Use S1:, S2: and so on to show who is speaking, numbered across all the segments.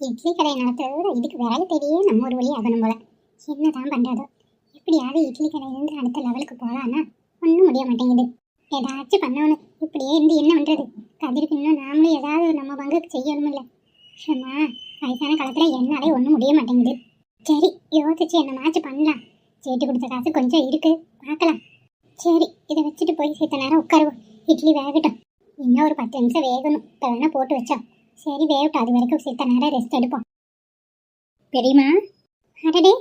S1: இட்லி கடை நடத்துறத விட இதுக்கு வேலை தேடியே நம்ம ஒரு வழி ஆகணும் போல. என்னதான் பண்றதோ? எப்படியாவது இட்லி கடையிலேருந்து அடுத்த லெவலுக்கு போகலான்னா ஒன்றும் முடிய மாட்டேங்குது. ஏதாச்சும் பண்ணணும். இப்படியே இருந்து என்ன பண்ணுறது கதிருக்கு இன்னும் நாமளும் ஏதாவது நம்ம பங்குக்கு செய்யணுமில்ல அம்மா வயசான காலத்தில் என்னாலே ஒன்றும் முடிய மாட்டேங்குது. சரி யோசிச்சு என்னமாச்சும் பண்ணலாம். சேட்டு கொடுத்த காசு கொஞ்சம் இருக்கு. பார்க்கலாம். சரி இதை வச்சுட்டு போய் சேர்த்த நேரம் உட்காருவோம். இட்லி வேகட்டும். இன்னும் ஒரு பத்து நிமிஷம் வேகணும். இப்போ வேணால் போட்டு வச்சோம். சரி வேகட்டும் அது வரைக்கும் சித்த நேரம் ரெஸ்ட் எடுப்போம். பெரியம்மா அடடே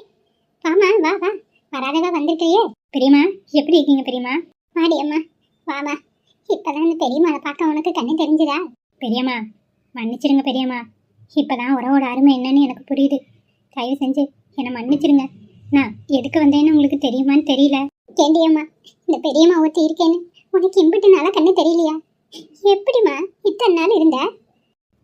S1: வாமா வா வா. வராதவா வந்திருக்கிறியே? பெரியம்மா எப்படி இருக்கீங்க பெரியம்மா? வாடி அம்மா வா வா. இப்பதான் இந்த பெரியம்மாவை பார்க்க உனக்கு கண்ணு தெரிஞ்சுதா? பெரியம்மா மன்னிச்சிருங்க பெரியம்மா. இப்பதான் உறவோட அருமை என்னன்னு எனக்கு புரியுது. தயவு செஞ்சு என்னை மன்னிச்சிருங்க. நான் எதுக்கு வந்தேன்னு உங்களுக்கு தெரியுமான்னு தெரியல. கேண்டியம்மா இந்த பெரியம்மா ஒருத்தி இருக்கேன்னு உனக்கு இம்பிட்டு கண்ணு தெரியலையா? எப்படிம்மா இத்தனை நாள் இருந்தேன்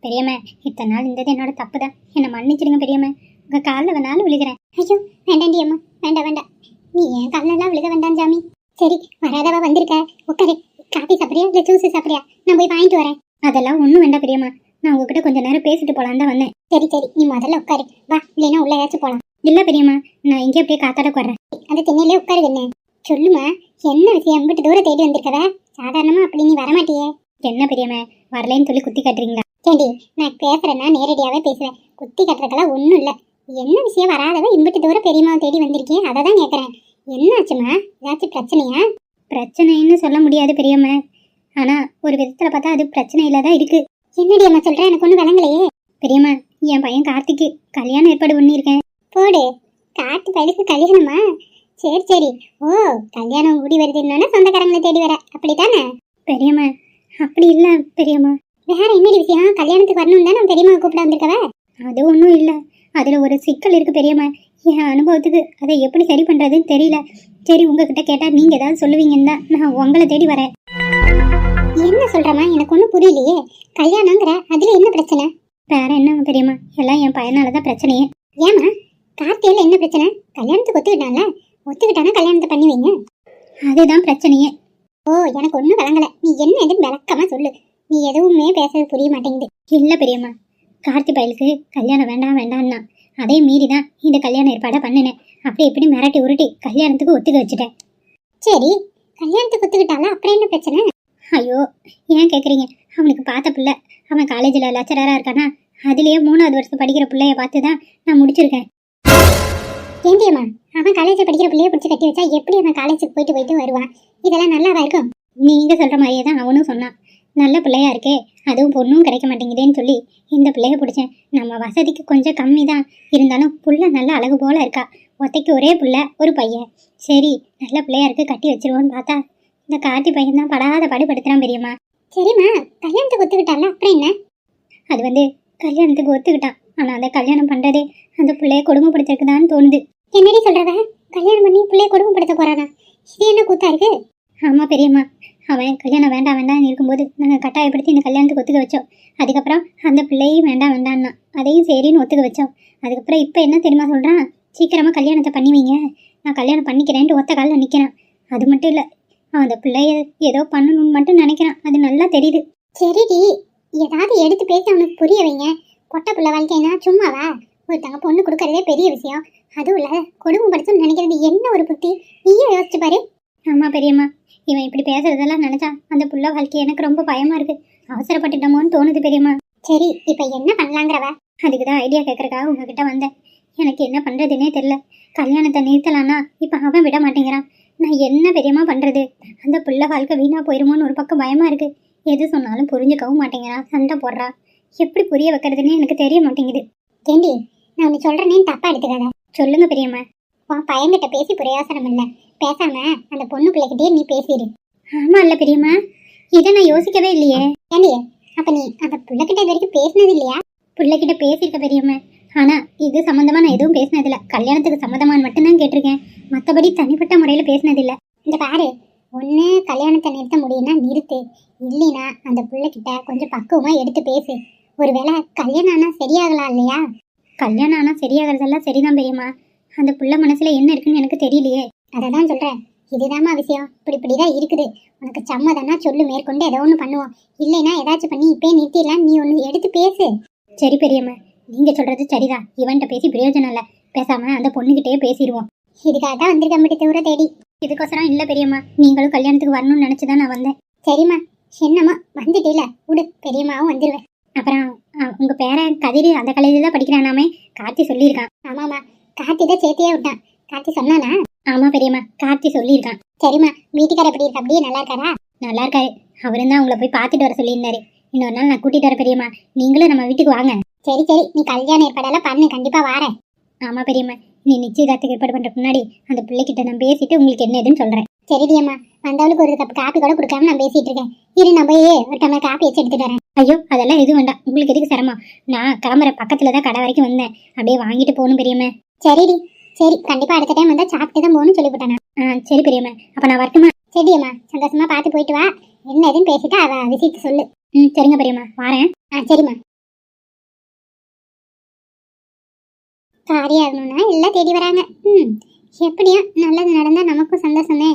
S1: பெரியம்மா இத்தனை நாள் இருந்தது என்னோட தப்பு தான் என்னை மன்னிச்சிடுங்க பெரியம்மா. உங்க காலில் வேணாலும் விழுகிறேன். ஐயோ வேண்டாண்டி அம்மா வேண்டாம் வேண்டாம். நீ என் எல்லாம் விழுக வேண்டாம் ஜாமி சரி வராதவா வந்திருக்க? உட்காரு. காஃபி சாப்பிட்றியா? இல்லை ஜூஸ் சாப்பிட்றியா? நான் போய் வாங்கிட்டு வரேன். அதெல்லாம் ஒன்றும் வேண்டாம் பெரியம்மா. நான் உங்ககிட்ட கொஞ்ச நேரம் பேசிட்டு போலான்னு தான் வந்தேன். சரி சரி நீ முதல்ல உட்காரு. வா இல்லைன்னா உள்ள ஏதாச்சும் போலாம். இல்லை பெரியம்மா நான் இங்கே அப்படியே காத்தாட உட்கார்றேன். அந்த திண்ணையிலே உட்காரு என்ன? சொல்லுமா என்ன விஷயம்? அம்பிட்டு தூரம் தேடி வந்திருக்கவ? சாதாரணமா அப்படி நீ வரமாட்டியே. என்ன பெரியம்மா வரலைன்னு சொல்லி குத்தி காட்டுறீங்களா? ஏண்டி நான் பேசுறேன்னா நேரடியாவே பேசுவேன். குத்தி கட்டுறதுக்கெல்லாம் ஒன்றும் இல்லை. என்ன விஷயம் வராதவ இம்பிட்டு தூரம் பெரியம்மாவை தேடி வந்திருக்கேன் அதை தான் கேட்குறேன் என்னாச்சுமா ஏதாச்சும் பிரச்சனையா? பிரச்சனைன்னு சொல்ல முடியாது பெரியம்மா. ஆனால் ஒரு விதத்தில் பார்த்தா அது பிரச்சனையில தான் இருக்கு. என்னடி அம்மா சொல்கிறேன் எனக்கு ஒன்றும் விளங்கலையே. பெரியம்மா என் பையன் கார்த்திக்கு கல்யாணம் ஏற்பாடு பண்ணியிருக்கேன். போடு. கார்த்தி பையனுக்கு கல்யாணமா? சரி சரி. ஓ கல்யாணம் கூடி வருதுன்னு சொந்தக்காரங்களை தேடி வர. அப்படித்தானே? பெரியம்மா அப்படி இல்லை பெரியம்மா. வேற என்ன விஷயம்? கல்யாணத்துக்கு வரணும் தானே பெரியம்மா கூப்பிட வந்திருக்கவ? அது ஒன்றும் இல்லை. அதில் ஒரு சிக்கல் இருக்கு பெரியம்மா. என் அனுபவத்துக்கு அதை எப்படி சரி பண்ணுறதுன்னு தெரியல. சரி உங்ககிட்ட கேட்டால் நீங்கள் ஏதாவது சொல்லுவீங்கன்னு தான் நான் உங்களை தேடி வரேன். என்ன சொல்கிறம்மா எனக்கு ஒன்றும் புரியலையே. கல்யாணங்கிற அதில் என்ன பிரச்சனை? வேற என்ன பெரியம்மா? எல்லாம் என் பையனால தான் பிரச்சனையே. ஏமா கார்த்தியில் என்ன பிரச்சனை? கல்யாணத்துக்கு ஒத்துக்கிட்டான்ல? ஒத்துக்கிட்டானா கல்யாணத்தை பண்ணி வைங்க? அதுதான் பிரச்சனையே. ஓ எனக்கு ஒன்றும் வழங்கலை நீ என்ன எதுன்னு விளக்கமாக சொல்லு. நீ எதுவுமே பேசுறது புரிய மாட்டேங்குது. இல்லை பெரியம்மா. கார்த்தி பயலுக்கு கல்யாணம் வேண்டாம் வேண்டாம்னா அதே மீறி தான் இந்த கல்யாண ஏற்பாடை பண்ணினேன். அப்படி இப்படி மிரட்டி உருட்டி கல்யாணத்துக்கு ஒத்துக்க வச்சுட்டேன். சரி கல்யாணத்துக்கு ஒத்துக்கிட்டால அப்புறம் என்ன பிரச்சனை? ஐயோ ஏன் கேட்குறீங்க அவனுக்கு பார்த்த பிள்ளை அவன் காலேஜில் லெக்சரராக இருக்கானா? அதுலேயே மூணாவது வருஷம் படிக்கிற பிள்ளைய பார்த்து தான் நான் முடிச்சிருக்கேன். ஏந்தியம்மா அவன் காலேஜ் படிக்கிற பிள்ளைய பிடிச்சி கட்டி வச்சா எப்படி அவன் காலேஜுக்கு போயிட்டு போயிட்டு வருவான்? இதெல்லாம் நல்லாவா இருக்கும்? நீங்க சொல்ற மாதிரியே தான் அவனும் சொன்னான். நல்ல பிள்ளையா இருக்கே. அதுவும் பொண்ணும் கிடைக்க மாட்டேங்குதேன்னு சொல்லி இந்த பிள்ளைய பிடிச்சேன். நம்ம வசதிக்கு கொஞ்சம் கம்மி தான் இருந்தாலும் புள்ள நல்ல அழகு போல இருக்கா. ஒத்தைக்கு ஒரே புள்ள ஒரு பையன். சரி நல்ல பிள்ளையா இருக்கு கட்டி வச்சிருவோன்னு பார்த்தா இந்த கார்த்தி பையன் தான் படாத பாடுபடுத்துறான் பெரியம்மா. சரிம்மா கல்யாணத்துக்கு ஒத்துக்கிட்டால அப்புறம் என்ன? அது வந்து கல்யாணத்துக்கு ஒத்துக்கிட்டான். ஆனால் அந்த கல்யாணம் பண்ணுறதே அந்த பிள்ளைய கொடுமைப்படுத்திருக்குதான்னு தோணுது. என்னடி சொல்கிறத கல்யாணம் பண்ணி பிள்ளைய கொடுமைப்படுத்த போறானா? இது என்ன கூத்தா இருக்கு? ஆமாம் பெரியம்மா. அவன் கல்யாணம் வேண்டாம் வேண்டாம்னு இருக்கும்போது நாங்கள் கட்டாயப்படுத்தி இந்த கல்யாணத்துக்கு ஒத்துக்க வச்சோம். அதுக்கப்புறம் அந்த பிள்ளையும் வேண்டாம் வேண்டாம்னா அதையும் சரின்னு ஒத்துக்க வச்சோம். அதுக்கப்புறம் இப்போ என்ன தெரியுமா சொல்கிறான் சீக்கிரமாக கல்யாணத்தை பண்ணி வைங்க. நான் கல்யாணம் பண்ணிக்கிறேன்ட்டு ஒத்த காலில் நிற்கிறான் அது மட்டும் இல்லை அவன் அந்த பிள்ளைய ஏதோ பண்ணணும்னு மட்டும் நினைக்கிறான். அது நல்லா தெரியுது. சரிடி ஏதாவது எடுத்து பேசி அவனுக்கு புரிய வைங்க. பொட்ட பிள்ளை வாழ்க்கைனா சும்மாவா? ஒருத்தங்க பொண்ணு கொடுக்கறதே பெரிய விஷயம். அதுவும் இல்லை கொடுமைப்படுத்தும் நினைக்கிறது என்ன ஒரு புத்தி? நீயே யோசிச்சு பாரு. ஆமா பெரியம்மா. இவன் இப்படி பேசுறதெல்லாம் நினைச்சா அந்த புள்ள வாழ்க்கை எனக்கு ரொம்ப பயமா இருக்கு. அவசரப்பட்டுட்டோமோன்னு தோணுது பெரியம்மா. சரி இப்போ என்ன பண்ணலாங்கிறவ? அதுக்கு தான் ஐடியா கேட்கறக்காக உங்ககிட்ட வந்தேன். எனக்கு என்ன பண்றதுன்னே தெரியல. கல்யாணத்தை நிறுத்தலான்னா இப்போ அவன் விட மாட்டேங்கிறான். நான் என்ன பெரியம்மா பண்றது? அந்த புள்ள வாழ்க்கை வீணா போயிருமோன்னு ஒரு பக்கம் பயமா இருக்கு. எது சொன்னாலும் புரிஞ்சுக்கவும் மாட்டேங்கிறான். சண்டை போடுறா. எப்படி புரிய வைக்கிறதுன்னு எனக்கு தெரிய மாட்டேங்குது. ஏண்டி நான் ஒன்று சொல்றேனேன்னு தப்பா எடுத்துக்காத. சொல்லுங்க பெரியம்மா. உன் பையன்கிட்ட பேசி பிரயோசனம் இல்லை. பேசாம அந்த பொண்ணு பிள்ளைகிட்டே நீ பேசிடு ஆமா இல்ல பெரியம்மா. இதை நான் யோசிக்கவே இல்லையே. ஏண்டி? அப்ப நீ அந்த பிள்ளைகிட்ட இது வரைக்கும் பேசினது இல்லையா? பிள்ளைகிட்ட பேசியிருக்க பெரியம்மா. ஆனா இது சம்மந்தமா நான் எதுவும் பேசினது இல்ல. கல்யாணத்துக்கு சம்மந்தமான்னு மட்டும்தான் கேட்டிருக்கேன். மத்தபடி தனிப்பட்ட முறையில பேசினது இல்ல. இந்த பாரு. ஒன்று கல்யாணத்தை நிறுத்த முடியும்னா நிறுத்து. இல்லைனா அந்த பிள்ளைகிட்ட கொஞ்சம் பக்குவமா எடுத்து பேசு. ஒருவேளை கல்யாணம் ஆனா சரியாகலாம் இல்லையா? கல்யாணம் ஆனா சரியாகிறதெல்லாம் சரிதான் பெரியம்மா. அந்த புள்ள மனசுல என்ன இருக்குன்னு எனக்கு தெரியலையே. அதை தான் சொல்கிறேன் இதுதாம்மா விஷயம். இப்படி இப்படி தான் இருக்குது. உனக்கு சம்மதம்னா சொல்லு மேற்கொண்டு ஏதோ ஒன்று பண்ணுவோம். இல்லைன்னா ஏதாச்சும் பண்ணி இப்பயே நிறுத்திடலாம். நீ ஒன்று எடுத்து பேசு. சரி பெரியம்மா நீங்கள் சொல்கிறது சரிதான். இவன்கிட்ட பேசி பிரயோஜனம் இல்லை. பேசாமல் அந்த பொண்ணுக்கிட்டே பேசிடுவோம். இதுக்காக தான் வந்திருக்க அப்படி தூர தேடி. இதுக்கோசரம் இல்லை பெரியம்மா. நீங்களும் கல்யாணத்துக்கு வரணும்னு நினச்சி தான் நான் வந்தேன். சரிம்மா என்னம்மா? வந்துட்டீல. விடு பெரியம்மாவும் வந்துடுவேன் அப்புறம் உங்கள் பேரன் கதிர் அந்த காலேஜில் தான் படிக்கிறானாமே. கார்த்தி சொல்லியிருக்கான். ஆமாம்மா. கார்த்தி தான் சேர்த்தியே விட்டான். கார்த்தி சொன்னானா? ஆமா பெரியம்மா கார்த்தி சொல்லியிருக்கான். சரிம்மா வீட்டுக்கார எப்படி இருக்கா அப்படியே நல்லா இருக்காரா? நல்லா இருக்காரு. அவரும் தான் உங்களை போய் பார்த்துட்டு வர சொல்லியிருந்தாரு. இன்னொரு நாள் நான் கூட்டிட்டு வர பெரியம்மா. நீங்களும் நம்ம வீட்டுக்கு வாங்க. சரி சரி நீ கல்யாண ஏற்பாடெல்லாம் பண்ணு. கண்டிப்பா வாரேன். ஆமா பெரியம்மா நீ நிச்சயதார்த்தத்துக்கு ஏற்பாடு பண்றதுக்கு முன்னாடி அந்த பிள்ளைகிட்ட நான் பேசிட்டு உங்களுக்கு என்ன ஏதுன்னு சொல்றேன். சரிடியம்மா வந்தவளுக்கு ஒரு கப் காப்பி கூட கொடுக்காம நான் பேசிட்டு இருக்கேன். இரு நான் போய் ஒரு டம்ளர் காப்பி வச்சு எடுத்துட்டு வரேன். ஐயோ அதெல்லாம் எதுவும் வேண்டாம். உங்களுக்கு எதுக்கு சிரமம்? நான் கிளம்புற பக்கத்துல தான் கடை வரைக்கும் வந்தேன். அப்படியே வாங்கிட்டு போகணும் பெரியம்மா. சரிடி. சரி கண்டிப்பா அடுத்த டைம் வந்தா சாப்பிட்டு தான் போகணும்னு சொல்லிவிட்டேன் ஆ சரி பெரியம்மா. அப்ப நான் வரட்டுமா? சரியம்மா சந்தோஷமா பார்த்து போயிட்டு வா. என்ன எதுன்னு பேசிட்டு அவ விஷயத்தை சொல்லு. ம் சரிங்க பெரியம்மா. வரேன். ஆ சரிம்மா. காரியாகணும்னா எல்லாம் தேடி வராங்க. ம் எப்படியா நல்லது நடந்தா நமக்கும் சந்தோஷமே.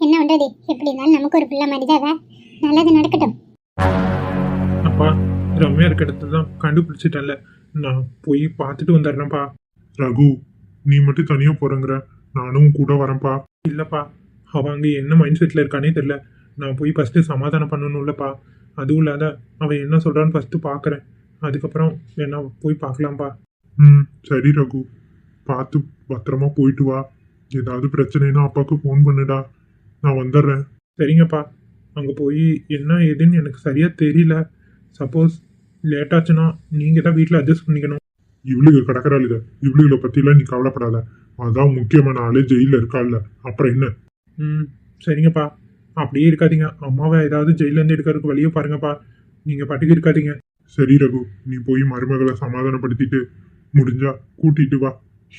S1: என்ன பண்றது? எப்படி இருந்தாலும் நமக்கு ஒரு பிள்ளை மாதிரி தான் நல்லது நடக்கட்டும்.
S2: அப்பா ரம்யா இருக்க இடத்துல தான் நான் போய் பார்த்துட்டு வந்துடுறேன்ப்பா.
S3: ரகு. நீ மட்டும் தனியா போறங்கிற. நானும் கூட வரேன்ப்பா.
S2: இல்லைப்பா அவன் அங்கே என்ன மைண்ட் செட்டில் இருக்கானே தெரில. நான் போய் ஃபஸ்ட்டு சமாதானம் பண்ணணும்லப்பா. அதுவும் இல்லாத அவன் என்ன சொல்கிறான்னு ஃபஸ்ட்டு பார்க்குறேன் அதுக்கப்புறம் என்ன போய் பார்க்கலாம்ப்பா
S3: ம் சரி ரகு. பார்த்து பத்திரமா போயிட்டு வா. ஏதாவது பிரச்சனைனா அப்பாவுக்கு ஃபோன் பண்ணுடா. நான் வந்துடுறேன்.
S2: சரிங்கப்பா. அங்கே போய் என்ன ஏதுன்னு எனக்கு சரியாக தெரியல. சப்போஸ் லேட் ஆச்சுன்னா நீங்கள் தான் வீட்டில் அட்ஜஸ்ட் பண்ணிக்கணும்.
S3: இவளுக கிடக்குறாளுக. இவளுகளை பத்திலாம் நீ கவலைப்படாத. அதான் முக்கியமான ஆளே ஜெயில இருக்காள்ல. அப்புறம் என்ன?
S2: ம் சரிங்கப்பா. அப்படியே இருக்காதீங்க. அம்மாவை ஏதாவது ஜெயிலேருந்து எடுக்கிறதுக்கு வழியை பாருங்கப்பா. நீங்கள் பாட்டுக்கு இருக்காதீங்க.
S3: சரி ரகு. நீ போய் மருமகளை சமாதானப்படுத்திட்டு முடிஞ்சா கூட்டிட்டு வா.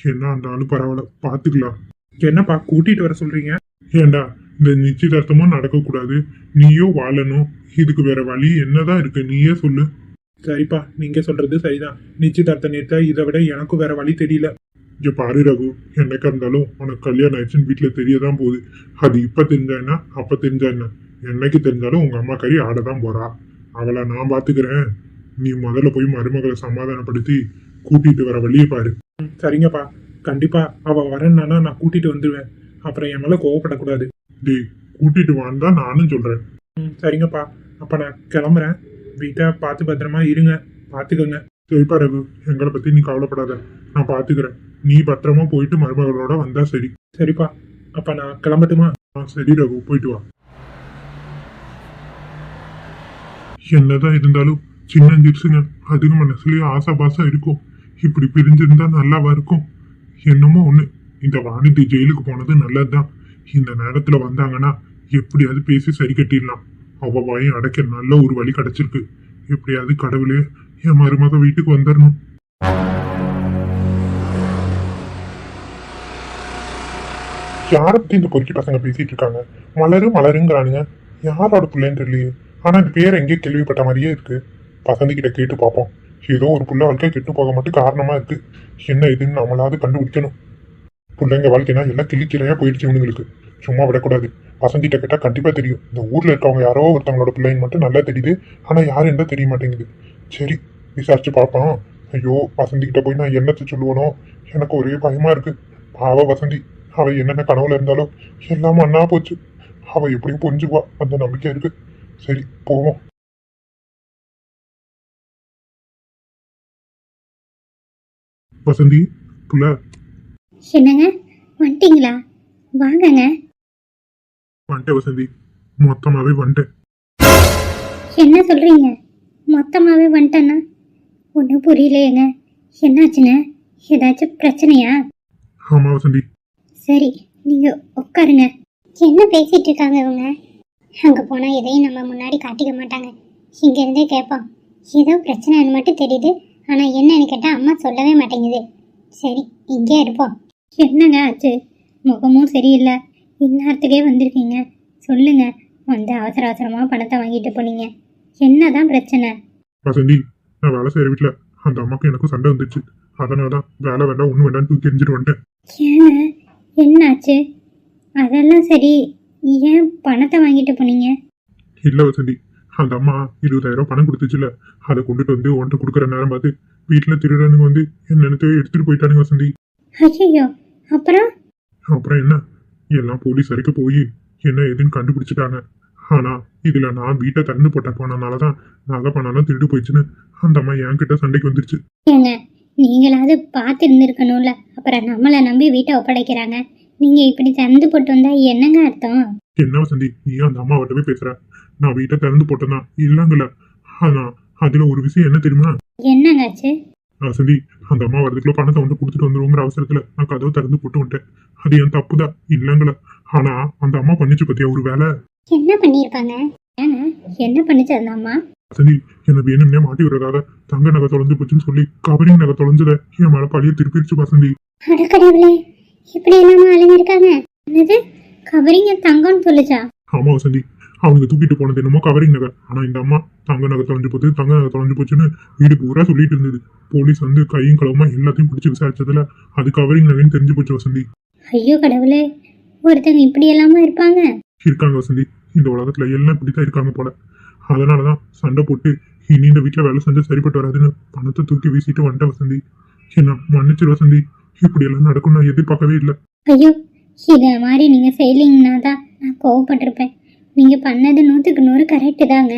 S3: என்ன இருந்தாலும் பரவாயில்ல. பார்த்துக்கலாம்
S2: என்னப்பா கூட்டிகிட்டு வர சொல்கிறீங்க
S3: ஏண்டா இந்த நிச்சயதார்த்தமும் நடக்கக்கூடாது. நீயும் வாழணும். இதுக்கு வேற வழி என்னதான் இருக்கு? நீயே சொல்லு.
S2: சரிப்பா நீங்க சொல்றது சரிதான். நிச்சயதார்த்த நேரத்தை இதை விட எனக்கும் வேற வழி தெரியல.
S3: இங்க பாரு ரகு என்னைக்கா இருந்தாலும் உனக்கு கல்யாணம் ஆயிடுச்சுன்னு வீட்டுல தெரியதான் போகுது. அது இப்ப தெரிஞ்சா என்ன அப்ப தெரிஞ்சா என்ன என்னைக்கு தெரிஞ்சாலும் உங்க அம்மா கறி ஆடதான் போறா. அவளை நான் பாத்துக்கிறேன். நீ முதல்ல போய் மருமகளை சமாதானப்படுத்தி கூட்டிட்டு வர வழியை பாரு.
S2: சரிங்கப்பா. கண்டிப்பா அவ வரேன்னா நான் கூட்டிட்டு வந்துடுவேன் அப்புறம் என் மேல கோவப்படக்கூடாது.
S3: டேய் கூட்டிட்டு வான்னு தான் நானும் சொல்றேன்.
S2: ம், சரிங்கப்பா. அப்ப நான் கிளம்புறேன். வீட்டை பார்த்து பத்திரமா இருங்க. பார்த்துக்கோங்க.
S3: சரிப்பா ரகு. எங்களை பத்தி நீ கவலைப்படாத. நான் பாத்துக்கிறேன் நீ பத்திரமா போயிட்டு மருமகளோட வந்தா சரி.
S2: சரிப்பா. அப்ப நான் கிளம்பட்டுமா?
S3: சரி ரகு. போயிட்டு வா. என்னதான் இருந்தாலும் சின்ன ஜிப்ஸுங்க. அதுக்கு மனசுலயே ஆசா பாசா இருக்கும். இப்படி பிரிஞ்சிருந்தா நல்லாவா இருக்கும்? என்னமோ ஒண்ணு. இந்த வாணிதி ஜெயிலுக்கு போனது நல்லதுதான். இந்த நேரத்துல வந்தாங்கன்னா எப்படியாவது பேசி சரி கட்டிடலாம். அவ அடைக்க நல்ல ஒரு வழி கிடைச்சிருக்கு. எப்படியாவது கடவுளே என் மருமக வீட்டுக்கு வந்துடணும் யாரை பத்தி இந்த பொறுக்கி பசங்க பேசிட்டு இருக்காங்க? மலரு மலருங்கிறானுங்க. யாரோட பிள்ளைன்னு தெரியலையே. ஆனா இந்த பேர் எங்கேயோ கேள்விப்பட்ட மாதிரியே இருக்கு. பசங்க கிட்ட கேட்டு பார்ப்போம். ஏதோ ஒரு புள்ள வாழ்க்கை கெட்டு போக மட்டும் காரணமா இருக்கு. என்ன இதுன்னு நம்மளாவது கண்டுபிடிக்கணும். பிள்ளைங்க வாழ்க்கைனா எல்லாம் கிளிக்கிறையா போயிடுச்சு இவனுங்களுக்கு. சும்மா விடக்கூடாது. வசந்திட்ட கேட்டால் கண்டிப்பாக தெரியும். இந்த ஊரில் இருக்கவங்க யாரோ ஒருத்தவங்களோட பிள்ளைங்க மட்டும் நல்லா தெரியுது. ஆனால் யார் என்ன தெரிய மாட்டேங்குது. சரி விசாரிச்சு பார்ப்போம். ஐயோ வசந்திக்கிட்ட போய் நான் என்னத்தை சொல்லுவனோ? எனக்கு ஒரே பயமா இருக்கு. பாவ வசந்தி. அவ என்னென்ன கனவுல இருந்தாலோ எல்லாமே அண்ணா போச்சு. அவ எப்படியும் புரிஞ்சுக்குவா. அந்த நம்பிக்கை இருக்கு. சரி போவோம். வசந்தி புள்ள.
S1: என்னங்க? வந்துட்டீங்களா? வாங்கங்க.
S3: வந்துட்டேன் வசந்தி மொத்தமாவே வந்துட்டேன்
S1: என்ன சொல்றீங்க? மொத்தமாவே வந்துட்டேன்னா? ஒன்றும் புரியலையேங்க. என்னாச்சுங்க? ஏதாச்சும் பிரச்சனையா?
S3: ஆமா வசந்தி.
S1: சரி நீங்க உட்காருங்க. என்ன பேசிட்டு இருக்காங்க இவங்க? அங்க போனா எதையும் நம்ம முன்னாடி காட்டிக்க மாட்டாங்க. இங்க இருந்தே கேட்போம். ஏதோ பிரச்சனைன்னு மட்டும் தெரியுது. ஆனா என்னன்னு கேட்டா அம்மா சொல்லவே மாட்டேங்குது. சரி இங்கே இருப்போம். என்னங்க ஆச்சு? முகமும் சரியில்லை. இந்நேரத்துக்கே வந்திருக்கீங்க. சொல்லுங்க. வந்து அவசர அவசரமா பணத்தை வாங்கிட்டு போனீங்க. என்னதான் பிரச்சனை?
S3: வசந்தி நான் வேலை செய்யற வீட்டுல அந்த அம்மாக்கும் எனக்கும் சண்டை வந்துச்சு அதனாலதான் வேலை வேண்டாம் ஒண்ணு வேண்டாம்னு தூக்கி எரிஞ்சிட்டு வந்துட்டேன்.
S1: ஏங்க என்னாச்சு? அதெல்லாம் சரி ஏன் பணத்தை வாங்கிட்டு போனீங்க?
S3: இல்ல வசந்தி அந்த அம்மா இருபதாயிரம் பணம் கொடுத்துச்சுல அதை கொண்டுட்டு வந்து உன்கிட்ட கொடுக்குற நேரம் பார்த்து வீட்டில் திருடனுங்க வந்து என் நினைத்தவே எடுத்துட்டு போயிட்டானுங்க வசந்தி.
S1: ஐயோ அப்புறம்?
S3: அப்புறம் என்ன? எல்லாம் போலீஸ் வரைக்கும் போய் என்ன ஏதுன்னு கண்டுபிடிச்சிட்டாங்க. ஆனா இதுல நான் வீட்டை திறந்து போட்ட போனனாலதான் நகை பணம்லாம் திருடு போயிடுச்சுன்னு அந்த அம்மா என்கிட்ட சண்டைக்கு வந்துருச்சு.
S1: நீங்களாவது பார்த்து இருந்திருக்கணும்ல அப்புறம் நம்மளை நம்பி வீட்டை ஒப்படைக்கிறாங்க. நீங்க இப்படி திறந்து போட்டு வந்தா என்னங்க அர்த்தம்?
S3: என்ன வசந்தி நீ அந்த அம்மாவிட்டவே பேசுற? நான் வீட்டை திறந்து போட்டேன்னா இல்லங்கல்ல ஆனா அதுல ஒரு விஷயம் என்ன தெரியுமா?
S1: என்னங்க ஆச்சு?
S3: வசந்தி அந்த அம்மா வரதுக்குள்ள பணத்தை வந்து கொடுத்துட்டு வந்துருவோங்கிற அவசரத்துல நான் கதவை திறந்து போட்டு வந்துட்டேன் அது என் தப்புதான் இல்லங்கல ஆனா அந்த அம்மா பண்ணிச்சு பத்தியா ஒரு வேலை?
S1: என்ன பண்ணியிருப்பாங்க ஏங்க என்ன பண்ணுச்சு அந்த அம்மா?
S3: வசந்தி என்ன வேணும்னே மாட்டி விடுறதாக தங்க நகை தொலைஞ்சு போச்சுன்னு சொல்லி கவரிங் நகை தொலைஞ்சத என் மேல பழிய திருப்பிடுச்சு வசந்தி.
S1: அடக்கடவுளே இப்படி இல்லாம ஆளுங்க இருக்காங்க என்னது கவரிங்க தங்கம்னு சொல்லுச்சா?
S3: ஆமா வசந்தி. அவங்க தூக்கிட்டு போனது என்னமோ கவரிங் நகை ஆனா இந்த அம்மா தங்க நகை தொலைஞ்சு போச்சு தங்க நகை தொலைஞ்சு போச்சுன்னு வீடு பூரா சொல்லிட்டு இருந்தது. போலீஸ் வந்து கையும் களவுமா எல்லாத்தையும் பிடிச்சி விசாரிச்சதுல அது கவரிங் நகைன்னு தெரிஞ்சு போச்சு வசந்தி.
S1: ஐயோ கடவுளே ஒருத்தங்க இப்படி எல்லாம இருப்பாங்க?
S3: இருக்காங்க வசந்தி. இந்த உலகத்துல எல்லாம் இப்படித்தான் இருக்காங்க போல. அதனாலதான் சண்டை போட்டு இனி இந்த வீட்டுல வேலை செஞ்சா சரிப்பட்டு வராதுன்னு பணத்தை தூக்கி வீசிட்டு வந்துட்டேன் வசந்தி. என்ன மன்னிச்சிரு வசந்தி. இப்படி எல்லாம் நடக்கும் நான் எதிர்பார்க்கவே இல்லை.
S1: ஐயோ இதை மாதிரி நீங்க செய்யலீங்கன்னா தான் நான் கோவப்பட்டிருப்பேன். நீங்க பண்ணது நூற்றுக்கு நூறு கரெக்டு தாங்க.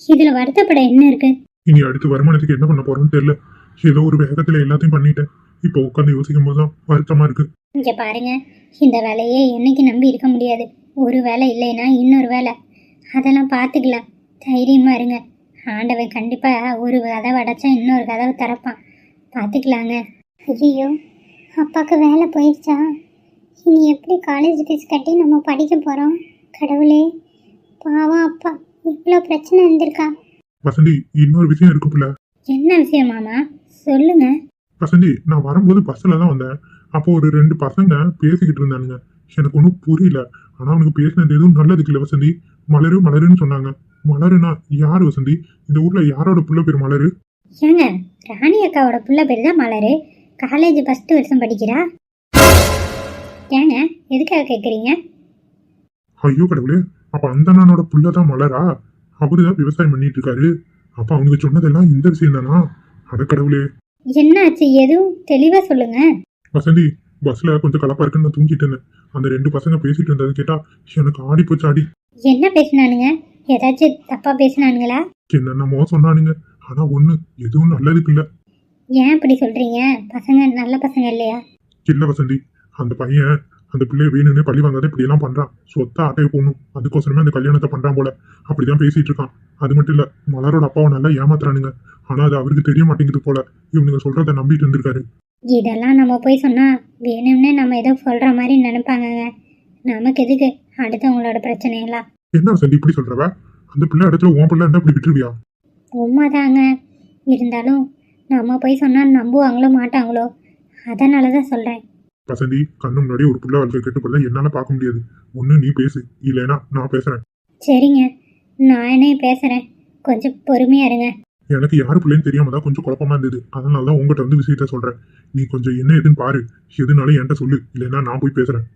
S1: இதுல வருத்தப்பட என்ன இருக்கு?
S3: இனி அடுத்து வருமானத்துக்கு என்ன பண்ண போறோம்னு தெரியல. ஏதோ ஒரு வேகத்துல எல்லாத்தையும் பண்ணிட்டேன். இப்போ உட்காந்து யோசிக்கும் போதுதான் வருத்தமா இருக்கு.
S1: இங்க பாருங்க. இந்த வேலையே என்னைக்கு நம்பி இருக்க முடியாது. ஒரு வேலை இல்லைன்னா இன்னொரு வேலை. அதெல்லாம் பார்த்துக்கலாம் தைரியமா இருங்க. ஆண்டவன் கண்டிப்பா ஒரு கதவை அடைச்சா இன்னொரு கதவை திறப்பான். பார்த்துக்கலாங்க ஐயோ அப்பாவுக்கு வேலை போயிடுச்சா? இனி எப்படி காலேஜ் ஃபீஸ் கட்டி நம்ம படிக்க போகிறோம் கடவுளே. பாவம் அப்பா இவ்வளோ பிரச்சனை இருந்திருக்கா
S3: வசந்தி இன்னொரு விஷயம் இருக்கு புள்ள
S1: என்ன விஷயம் மாமா? சொல்லுங்க.
S3: வசந்தி நான் வரும்போது பஸ்ல தான் வந்தேன். அப்போ ஒரு ரெண்டு பசங்க பேசிக்கிட்டு இருந்தானுங்க. எனக்கு ஒன்றும் புரியல. ஆனா அவனுக்கு பேசினது எதுவும் நல்லதுக்கு இல்லை வசந்தி. மலரு மலருன்னு சொன்னாங்க. மலருனா யார் வசந்தி? இந்த ஊர்ல யாரோட புள்ள பேர் மலரு?
S1: ஏங்க ராணி அக்காவோட புள்ள பேர் தான் மலரு. காலேஜ் ஃபஸ்ட்டு வருஷம் படிக்கிறா? ஏங்க எதுக்காக கேட்குறீங்க
S3: ஐயோ கடவுளே அப்ப அந்த அண்ணனோட புள்ள தான் மலரா? அவருதான் விவசாயம் பண்ணிட்டு இருக்காரு அப்ப அவனுக்கு சொன்னதெல்லாம் இந்த விஷயம் தானா? அட கடவுளே.
S1: என்ன ஆச்சு எதுவும் தெளிவாக சொல்லுங்க.
S3: வசந்தி பஸ்ல கொஞ்சம் கலப்பா இருக்குன்னு நான் தூங்கிட்டு இருந்தேன். அந்த ரெண்டு பசங்க பேசிட்டு இருந்தது கேட்டா எனக்கு ஆடி போச்சு ஆடி.
S1: என்ன பேசினானுங்க? ஏதாச்சும் தப்பாக பேசினானுங்களா?
S3: என்னென்னமோ சொன்னானுங்க. ஆனா ஒண்ணு எதுவும் நல்லதுக்கு இல்ல.
S1: ஏன் இப்படி சொல்கிறீங்க பசங்க நல்ல பசங்க இல்லையா?
S3: இல்ல வசந்தி. அந்த பையன் அந்த பிள்ளைய வேணும்னே பழி வாங்காத இப்படி எல்லாம் பண்றான் சொத்த ஆட்டைய போகணும் அதுக்கோசரமே அந்த கல்யாணத்தை பண்றான் போல. அப்படிதான் பேசிட்டு இருக்கான். அது மட்டும் இல்ல மலரோட அப்பாவை நல்லா ஏமாத்துறானுங்க. ஆனா அது அவருக்கு தெரிய மாட்டேங்குது போல. இவனுங்க சொல்றத நம்பிட்டு இருந்திருக்காரு.
S1: இதெல்லாம் நம்ம போய் சொன்னால் வேணும்னே நம்ம ஏதோ சொல்கிற மாதிரி நினைப்பாங்கங்க. நமக்கு எதுக்கு? அடுத்தவங்களோட பிரச்சனையெல்லாம்
S3: என்ன வசந்தி இப்படி சொல்றவ? அந்த பிள்ளை இடத்துல உன் பிள்ளை இருந்தா இப்படி விட்டுருவியா?
S1: உண்மைதாங்க. இருந்தாலும் நம்ம போய் சொன்னால் நம்புவாங்களோ மாட்டாங்களோ? அதனால தான் சொல்கிறேன்
S3: வசந்தி கண்ணு முன்னாடி ஒரு புள்ள வாழ்க்கை கெட்டு போல என்னால பார்க்க முடியாது. ஒண்ணு நீ பேசு. இல்லைன்னா நான் பேசுறேன்.
S1: சரிங்க. நானே பேசுகிறேன் கொஞ்சம் பொறுமையா இருங்க.
S3: எனக்கு யாரு பிள்ளைன்னு தெரியாம தான் கொஞ்சம் குழப்பமா இருந்தது. அதனால தான் உங்ககிட்ட வந்து விஷயத்த சொல்றேன். நீ கொஞ்சம் என்ன ஏதுன்னு பாரு. எதுனாலும் என்கிட்ட சொல்லு. இல்லைன்னா நான் போய் பேசுறேன்.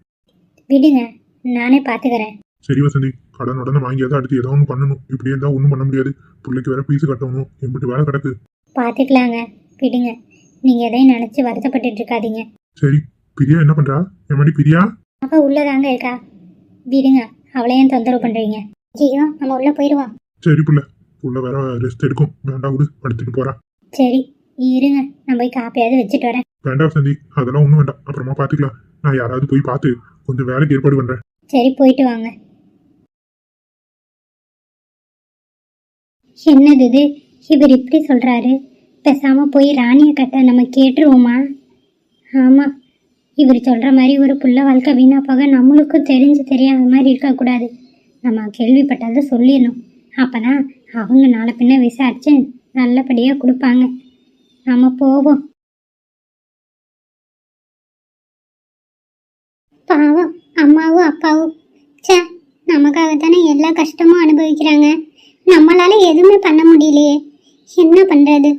S1: விடுங்க. நானே பார்த்துக்கிறேன்
S3: சரி வசந்தி. கடன் உடனே வாங்கியாவது அடுத்து ஏதோ ஒன்று பண்ணணும். இப்படி இருந்தா ஒன்றும் பண்ண முடியாது. பிள்ளைக்கு வேற பீஸ் கட்டணும். எம்பிட்டு வேலை கிடக்கு.
S1: பார்த்துக்கலாங்க விடுங்க. நீங்கள் எதையும் நினச்சி வருத்தப்பட்டுட்டு இருக்காதீங்க.
S3: சரி. பிரியா என்ன பண்றா? என் மாதிரி பிரியா?
S1: அப்போ உள்ளதாங்க இருக்கா? விடுங்க அவளையும் தொந்தரவு பண்ணுறீங்க ஐயோ நம்ம உள்ளே போயிடுவோம்
S3: சரி புள்ள புள்ள வேற ரெஸ்ட் எடுக்கும். வேண்டாம் விடு படுத்துட்டு போறா.
S1: சரி இருங்க நான் போய் காப்பியாவது வச்சுட்டு வரேன்.
S3: வேண்டாம் வசந்தி அதெல்லாம் ஒன்றும் வேண்டாம். அப்புறமா பார்த்துக்கலாம் நான் யாராவது போய் பார்த்து கொஞ்சம் வேலைக்கு ஏற்பாடு பண்றேன்.
S1: சரி போயிட்டு வாங்க. என்னது இது? இவர் இப்படி சொல்றாரு? பேசாம போய் ராணியை கட்ட நம்ம கேட்டுருவோமா? ஆமா. இவர் சொல்ற மாதிரி ஒரு புள்ள வாழ்க்கை வீணா போக நம்மளுக்கும் தெரிஞ்சு தெரியாத மாதிரி இருக்கக்கூடாது. நம்ம கேள்விப்பட்டதை சொல்லிடணும். அப்பதான் அவங்க நாளை பின்ன விசாரிச்சு நல்லபடியாக கொடுப்பாங்க. நம்ம போவோம். பாவம் அம்மாவும் அப்பாவும். ச்சே நமக்காக தானே எல்லா கஷ்டமும் அனுபவிக்கிறாங்க. நம்மளால எதுவுமே பண்ண முடியலையே. என்ன பண்றது?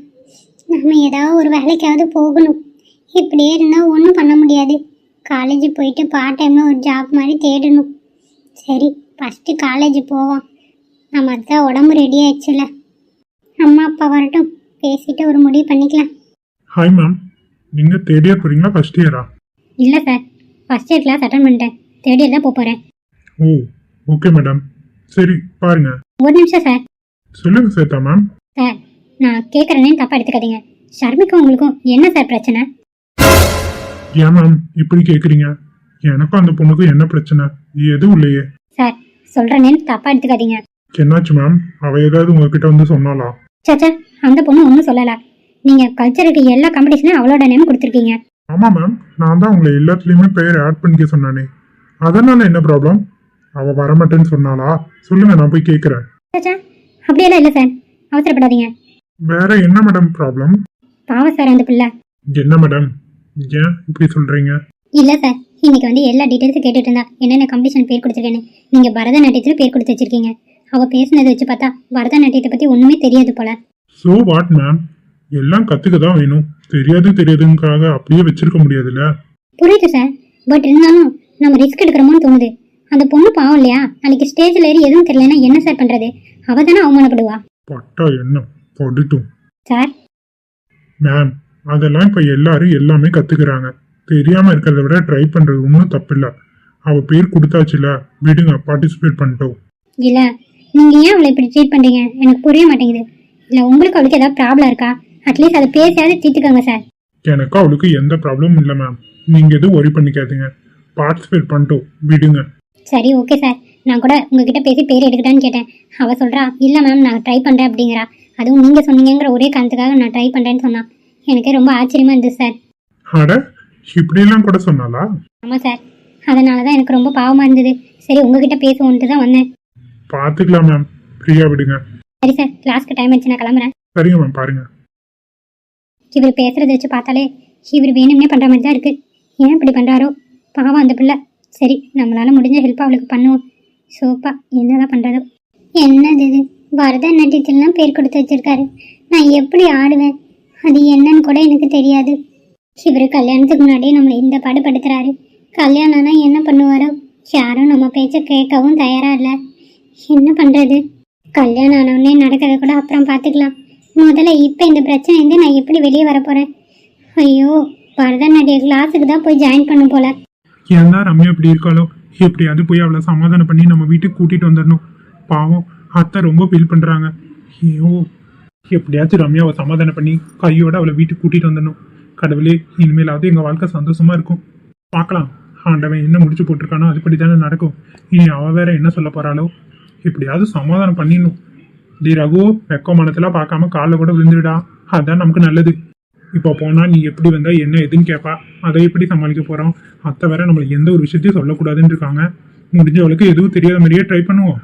S1: நம்ம ஏதாவது ஒரு வேலைக்காவது போகணும். இப்படியே இருந்தால் ஒன்றும் பண்ண முடியாது. காலேஜ் போயிட்டு பார்ட் டைமில் ஒரு ஜாப் மாதிரி தேடணும். சரி ஃபஸ்ட்டு காலேஜ் போவோம். நம்ம அதுதான் உடம்பு ரெடி ஆயிடுச்சுல. அம்மா அப்பா வரட்டும். பேசிட்டு ஒரு முடிவு பண்ணிக்கலாம்.
S3: ஹாய் மேம் நீங்கள் தேர்ட் இயர் போகிறீங்களா ஃபர்ஸ்ட் இயரா
S1: இல்லை sir first year class attend பண்ணிட்டேன். தேர்ட் இயர் தான் போக போகிறேன்
S3: ஓ ஓகே மேடம் சரி பாருங்க.
S1: ஒரு நிமிஷம் சார்
S3: சொல்லுங்க சேதா மேம்
S1: சார் நான் கேட்குறேன்னு தப்பாக எடுத்துக்காதீங்க. ஷர்மிக்கும் உங்களுக்கும் என்ன சார் பிரச்சனை?
S3: ஏன் மேம் இப்படி கேட்குறீங்க எனக்கும் அந்த பொண்ணுக்கும் என்ன பிரச்சனை? எதுவும் இல்லையே.
S1: சார் சொல்கிறேன்னு தப்பாக எடுத்துக்காதீங்க.
S3: என்னாச்சு மேம் அவ ஏதாவது உங்ககிட்ட வந்து சொன்னாலா
S1: சச்சா அந்த பொண்ணு ஒன்றும் சொல்லலை. நீங்கள் கல்ச்சருக்கு எல்லா காம்படிஷனும் அவளோட நேம் கொடுத்துருக்கீங்க.
S3: ஆமா மேம் நான் தான் உங்களை எல்லாத்துலேயுமே பெயர் ஆட் பண்ணிக்க சொன்னானே. அதனால என்ன ப்ராப்ளம் அவ வரமாட்டேன்னு சொன்னாளா? சொல்லுங்க நான் போய் கேட்குறேன்
S1: சச்சா அப்படியெல்லாம் இல்லை சார் அவசரப்படாதீங்க.
S3: வேற என்ன மேடம் ப்ராப்ளம்
S1: பாவம் சார் அந்த பிள்ளை.
S3: என்ன மேடம் ஏன் இப்படி சொல்றீங்க?
S1: இல்லை சார் இன்னைக்கு வந்து எல்லா டீட்டெயில்ஸும் கேட்டுட்டு இருந்தா. என்னென்ன காம்படிஷன் பேர் கொடுத்துருக்கேன்னு. நீங்கள் பரதநாட்டியத்தில் பேர் கொடுத்து வச்சிருக்கீங்க அவள் பேசுனதை வச்சு பார்த்தா பரதநாட்டியத்தை பற்றி ஒன்றுமே தெரியாது போல.
S3: ஸோ வாட் மேம் எல்லாம் கத்துக்க தான் வேணும். தெரியாது தெரியாதுங்காக அப்படியே வச்சிருக்க முடியாதுல்ல?
S1: புரியுது சார் பட் இருந்தாலும் நம்ம ரிஸ்க் எடுக்கிறோமோன்னு தோணுது. அந்த பொண்ணு பாவம் இல்லையா? நாளைக்கு ஸ்டேஜில் ஏறி எதுவும் தெரியலன்னா என்ன சார் பண்ணுறது அவள் தானே அவமானப்படுவா.
S3: பட்டா என்ன? படுட்டும்.
S1: சார்
S3: மேம் அதெல்லாம் இப்போ எல்லாரும் எல்லாமே கத்துக்கிறாங்க. தெரியாம இருக்கிறத விட ட்ரை பண்றது ஒன்றும் தப்பில்ல. அவ பேர் கொடுத்தாச்சுல விடுங்க பார்ட்டிசிபேட் பண்ணிட்டோம்.
S1: இல்லை நீங்கள் ஏன் அவளை இப்படி ட்ரீட் பண்ணுறீங்க எனக்கு புரிய மாட்டேங்குது. இல்லை உங்களுக்கு அவளுக்கு ஏதாவது ப்ராப்ளம் இருக்கா? அட்லீஸ்ட் அதை பேசியாவது தீர்த்துக்கோங்க சார்
S3: எனக்கு அவளுக்கு எந்த ப்ராப்ளமும் இல்லை மேம் நீங்க எதுவும் ஒரி பண்ணிக்காதீங்க. பார்ட்டிசிபேட் பண்ணிட்டோம் விடுங்க.
S1: சரி ஓகே சார் நான் கூட உங்ககிட்ட பேசி பேர் எடுக்கட்டான்னு கேட்டேன். அவள் சொல்கிறா இல்லை மேம் நான் ட்ரை பண்ணுறேன் அப்படிங்கிறா. அதுவும் நீங்கள் சொன்னீங்கிற ஒரே காரணத்துக்காக நான் ட்ரை பண்ணுறேன்னு சொன்னான். எனக்கு ரொம்ப ஆச்சரியமாக இருந்துச்சு சார்.
S3: அட இப்படியெல்லாம் கூட சொன்னாலா
S1: ஆமாம் சார். அதனால தான் எனக்கு ரொம்ப பாவமாக இருந்தது. சரி உங்ககிட்ட பேசுவோன்ட்டு தான் வந்தேன்.
S3: பார்த்துக்கலாம் மேம் ஃப்ரீயாக விடுங்க.
S1: சரி சார். கிளாஸ்க்கு டைம் ஆச்சு நான் கிளம்புறேன்.
S3: சரிங்க மேம் பாருங்க.
S1: இவர் பேசுறத வச்சு பார்த்தாலே இவர் வேணும்னே பண்ணுற மாதிரி தான் இருக்குது ஏன் இப்படி பண்ணுறாரோ பாவம் அந்த பிள்ளை. சரி நம்மளால முடிஞ்ச ஹெல்ப் அவளுக்கு பண்ணுவோம். சோப்பா என்னதான் பண்ணுறதோ என்னது இது? பரதநாட்டியத்திலாம் பேர் கொடுத்து வச்சிருக்காரு. நான் எப்படி ஆடுவேன்? அது என்னன்னு கூட எனக்கு தெரியாது. இவர் கல்யாணத்துக்கு முன்னாடியே நம்மளை இந்த பாடுபடுத்துறாரு. கல்யாணம்னா என்ன பண்ணுவாரோ? யாரும் நம்ம பேச்சை கேட்கவும் தயாராக இல்லை. என்ன பண்ணுறது கல்யாணம் ஆனவுடனே நடக்கிறத கூட அப்புறம் பார்த்துக்கலாம். முதல்ல இப்போ இந்த பிரச்சனைலேருந்து நான் எப்படி வெளியே வர போகிறேன் ஐயோ பரதநாட்டிய கிளாஸுக்கு தான் போய் ஜாயின் பண்ணும் போல.
S3: ஏன் தான் ரம்யா இப்படி இருக்காளோ? எப்படியாவது போய் அவளை சமாதானம் பண்ணி நம்ம வீட்டுக்கு கூட்டிகிட்டு வந்துடணும். பாவம் அத்தை ரொம்ப ஃபீல் பண்ணுறாங்க ஐயோ. எப்படியாச்சும் ரம்யாவை சமாதானம் பண்ணி கையோட அவளை வீட்டுக்கு கூட்டிட்டு வந்துடணும். கடவுளே இனிமேலாவது எங்க வாழ்க்கை சந்தோஷமா இருக்கும். பார்க்கலாம். ஆண்டவன் என்ன முடிச்சு போட்டிருக்கானோ அதுபடி தானே நடக்கும். இனி அவ வேற என்ன சொல்ல போறாளோ? எப்படியாவது சமாதானம் பண்ணிடணும். தி ரகு வெக்கமானத்தெல்லாம் பார்க்காம காலில் கூட விழுந்துடா அதான் நமக்கு நல்லது. இப்போ போனால் நீ எப்படி வந்தா என்ன எதுன்னு கேட்பா அதை எப்படி சமாளிக்க போகிறோம் அத்தை வேற நம்மளுக்கு எந்த ஒரு விஷயத்தையும் சொல்லக்கூடாதுன்னு இருக்காங்க. முடிஞ்ச அவளுக்கு எதுவும் தெரியாத மாதிரியே ட்ரை பண்ணுவோம்.